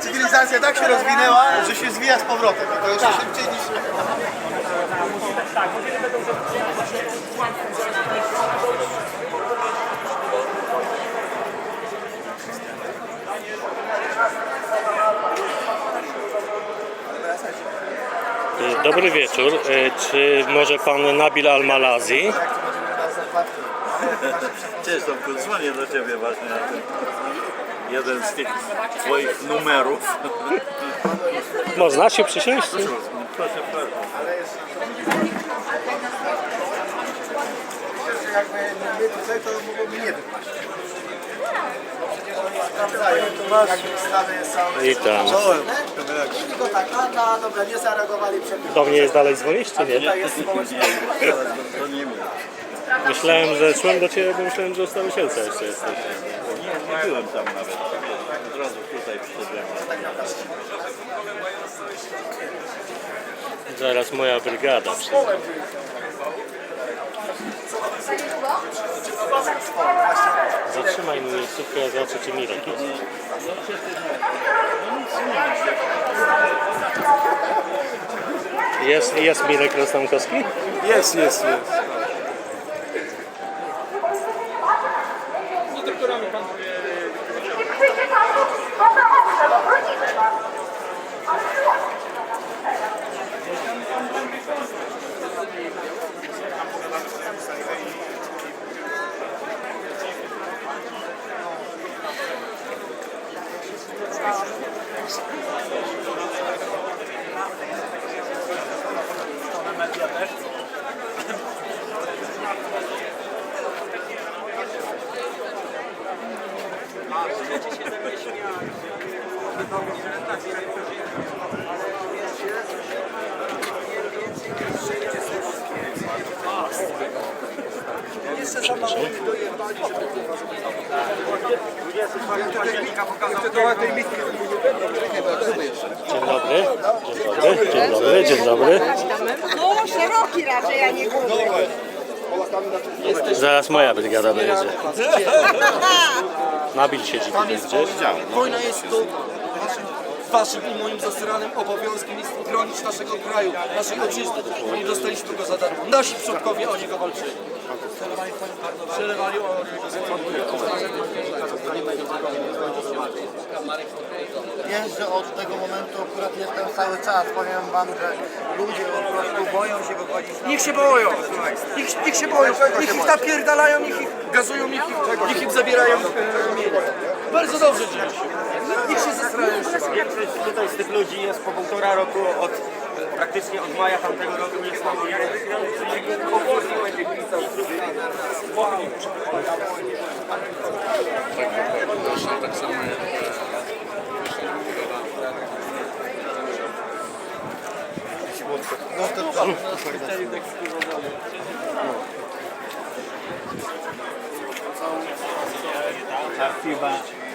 cywilizacja tak się rozwinęła, że się zwija z powrotem. I to jeszcze szybciej niż... Dobry wieczór. E, Czy może pan Nabil Al-Malazi? Cześć Tomku, dzwonię do Ciebie właśnie na jeden z tych Twoich numerów. Można się przysiąść? Jakby nie tutaj, to mogłoby nie wypaść. I go tak, no, dobra, nie zareagowali przepisy. Do mnie jest dalej dzwonić, czy nie? Myślałem, że szłem do ciebie, bo myślałem, że o Starosielca jeszcze jesteś. Nie, byłem tam nawet. Od razu tutaj przyszedłem. Zaraz moja brygada przyjdzie. Zatrzymaj mi miejscówkę, ja zobaczę, czy Mirek jest. Jest, jest Mirek Rostamkowski? Jest, jest, jest. media też. A, będziecie się ze mnie śmiać. Dobrze, tak, Dzień dobry. Dzień dobry. Dzień dobry. Dzień dobry. No, szeroki raczej, a nie gruby. Zaraz moja brygada będzie. Nabil siedzi tutaj gdzieś. Wojna jest to waszym, i moim zasranym obowiązkiem jest bronić naszego kraju, naszej ojczyzny. Nie dostaliśmy go za darmo. Nasi przodkowie o niego walczyli. Przelewali o Jeżdżę od tego momentu, akurat jestem cały czas. Powiem wam, że ludzie po prostu boją się wychodzić na Niech się boją! Niech, niech się boją! Niech ich napierdalają, niech ich gazują, niech, ich, niech im zabierają e, mienie. Bardzo dobrze dzieje się. Nikt się zastanawia. Większość tutaj z tych ludzi jest po półtora roku od e, praktycznie od maja tamtego roku nie znało jak będzie. Tak, tak, tak No to tak.